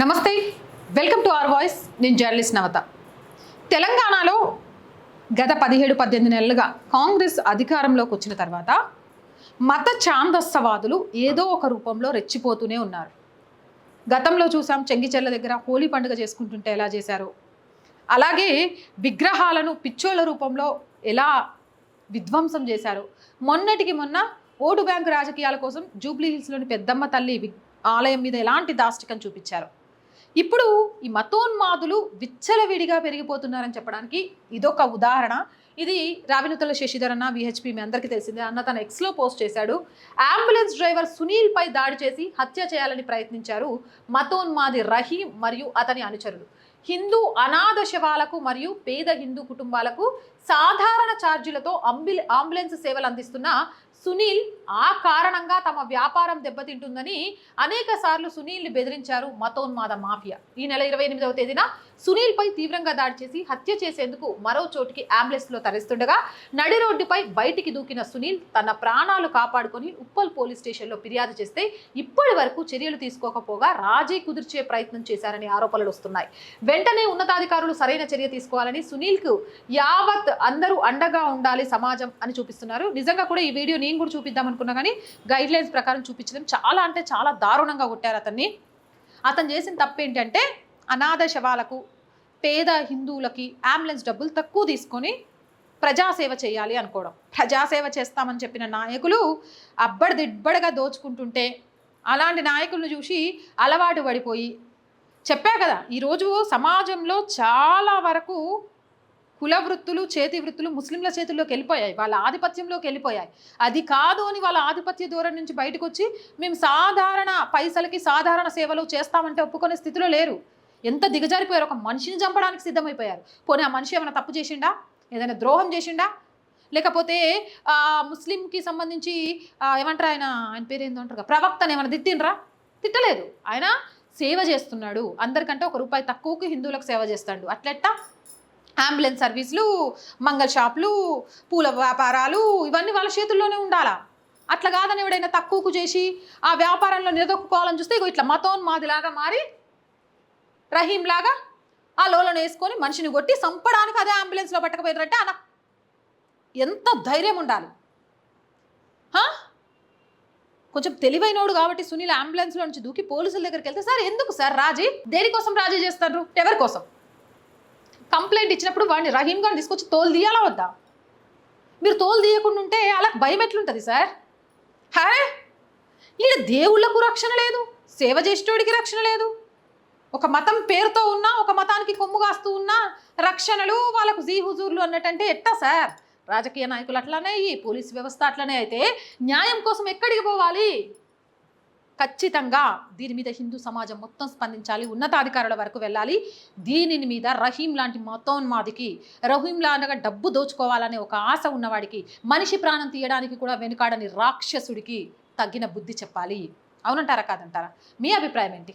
నమస్తే welcome to our voice. నేను journalist నవత. తెలంగాణలో గత పదిహేడు పద్దెనిమిది నెలలుగా కాంగ్రెస్ అధికారంలోకి వచ్చిన తర్వాత మత ఛాందస్సవాదులు ఏదో ఒక రూపంలో రెచ్చిపోతూనే ఉన్నారు. గతంలో చూసాం చెంగిచెర్ల దగ్గర హోలీ పండుగ చేసుకుంటుంటే ఎలా చేశారు? అలాగే విగ్రహాలను పిచ్చోళ్ళ రూపంలో ఎలా విధ్వంసం చేశారు? మొన్నటికి మొన్న ఓటు బ్యాంకు రాజకీయాల కోసం జూబ్లీ హిల్స్లోని పెద్దమ్మ తల్లి ఆలయం మీద ఎలాంటి దాష్టికం చూపించారు? ఇప్పుడు ఈ మతోన్మాదులు విచ్చలవిడిగా పెరిగిపోతున్నారని చెప్పడానికి ఇదొక ఉదాహరణ. ఇది రావినుతల శశిధర్ అన్న విహెచ్పి మీ అందరికీ తెలిసిందే. అన్న తన ఎక్స్లో పోస్ట్ చేశాడు. అంబులెన్స్ డ్రైవర్ సునీల్ పై దాడి చేసి హత్య చేయాలని ప్రయత్నించారు మతోన్మాది రహీం మరియు అతని అనుచరులు. హిందూ అనాథ శవాలకు మరియు పేద హిందూ కుటుంబాలకు సాధారణ ఛార్జీలతో అంబుల్ అంబులెన్స్ సేవలు అందిస్తున్న సునీల్ ఆ కారణంగా తమ వ్యాపారం దెబ్బతింటుందని అనేక సార్లు సునీల్ని బెదిరించారు మతోన్మాద మాఫియా. ఈ నెల ఇరవై ఎనిమిదవ తేదీన సునీల్పై తీవ్రంగా దాడి చేసి హత్య చేసేందుకు మరో చోటికి అంబులెన్స్లో తరలిస్తుండగా నడి రోడ్డుపై బయటికి దూకిన సునీల్ తన ప్రాణాలు కాపాడుకొని ఉప్పల్ పోలీస్ స్టేషన్లో ఫిర్యాదు చేస్తే ఇప్పటి వరకు చర్యలు తీసుకోకపోగా రాజీ కుదిర్చే ప్రయత్నం చేశారని ఆరోపణలు వస్తున్నాయి. వెంటనే ఉన్నతాధికారులు సరైన చర్య తీసుకోవాలని సునీల్కు యావత్ అందరూ అండగా ఉండాలి సమాజం అని చూపిస్తున్నారు. నిజంగా కూడా ఈ వీడియో నేను కూడా చూపిద్దాం అనుకున్నా కానీ గైడ్ లైన్స్ ప్రకారం చూపించడం చాలా అంటే చాలా దారుణంగా కొట్టారు అతన్ని. అతను చేసిన తప్పు ఏంటంటే అనాథ శవాలకు పేద హిందువులకి అంబులెన్స్ డబ్బులు తక్కువ తీసుకొని ప్రజాసేవ చేయాలి అనుకోవడం. ప్రజాసేవ చేస్తామని చెప్పిన నాయకులు అబ్బడిదిబ్బడిగా దోచుకుంటుంటే అలాంటి నాయకులను చూసి అలవాటు పడిపోయి చెప్పా కదా ఈరోజు సమాజంలో చాలా వరకు కుల వృత్తులు చేతి వృత్తులు ముస్లింల చేతుల్లోకి వెళ్ళిపోయాయి వాళ్ళ ఆధిపత్యంలోకి వెళ్ళిపోయాయి. అది కాదు అని వాళ్ళ ఆధిపత్య ధోరణి నుంచి బయటకు వచ్చి మేము సాధారణ పైసలకి సాధారణ సేవలు చేస్తామంటే ఒప్పుకునే స్థితిలో లేరు. ఎంత దిగజారిపోయారు ఒక మనిషిని చంపడానికి సిద్ధమైపోయారు. పోనీ ఆ మనిషి ఏమైనా తప్పు చేసిండా? ఏదైనా ద్రోహం చేసిండా? లేకపోతే ముస్లింకి సంబంధించి ఏమంటారు ఆయన ఆయన పేరు ఏందో అంటారు కదా, ప్రవక్తని ఏమైనా తిట్టిండ్రా? తిట్టలేదు. ఆయన సేవ చేస్తున్నాడు. అందరికంటే ఒక రూపాయి తక్కువకి హిందువులకు సేవ చేస్తాడు. అట్లెట్టా? అంబులెన్స్ సర్వీసులు మంగళ షాపులు పూల వ్యాపారాలు ఇవన్నీ వాళ్ళ చేతుల్లోనే ఉండాలా? అట్లా కాదని ఎవడైనా తక్కువకు చేసి ఆ వ్యాపారంలో నిలదొక్కుకోవాలని చూస్తే ఇగో ఇట్లా మతోన్మాదిలాగా మారి రహీం లాగా ఆ లోలను వేసుకొని మనిషిని కొట్టి చంపడానికి అదే అంబులెన్స్లో పట్టకపోయారంటే అన ఎంత ధైర్యం ఉండాలి? హా? కొంచెం తెలివైనోడు కాబట్టి సునీల్ అంబులెన్స్లో నుంచి దూకి పోలీసుల దగ్గరికి వెళ్తే సార్ ఎందుకు సార్ రాజీ? దేనికోసం రాజీ చేస్తారు? ఎవరి కోసం? కంప్లైంట్ ఇచ్చినప్పుడు వాడిని రహీమ్ గారిని తీసుకొచ్చి తోలు తీయాలా వద్దా? మీరు తోలు తీయకుండా ఉంటే అలా భయం ఎట్లుంటుంది సార్? హే? ఈడ దేవుళ్ళకు రక్షణ లేదు సేవ చేసేటోడికి రక్షణ లేదు. ఒక మతం పేరుతో ఉన్నా ఒక మతానికి కొమ్ము కాస్తూ ఉన్నా రక్షణలు వాళ్ళకు జీ హుజూర్లు అన్నట్టంటే ఎట్టా సార్? రాజకీయ నాయకులు అట్లానే ఈ పోలీస్ వ్యవస్థ అట్లనే అయితే న్యాయం కోసం ఎక్కడికి పోవాలి? ఖచ్చితంగా దీని మీద హిందూ సమాజం మొత్తం స్పందించాలి ఉన్నతాధికారుల వరకు వెళ్ళాలి. దీనిని మీద రహీం లాంటి మతోన్మాదికి రహీం లాగా డబ్బు దోచుకోవాలనే ఒక ఆశ ఉన్నవాడికి మనిషి ప్రాణం తీయడానికి కూడా వెనుకాడని రాక్షసుడికి తగ్గిన బుద్ధి చెప్పాలి. అవునంటారా కాదంటారా? మీ అభిప్రాయం ఏంటి?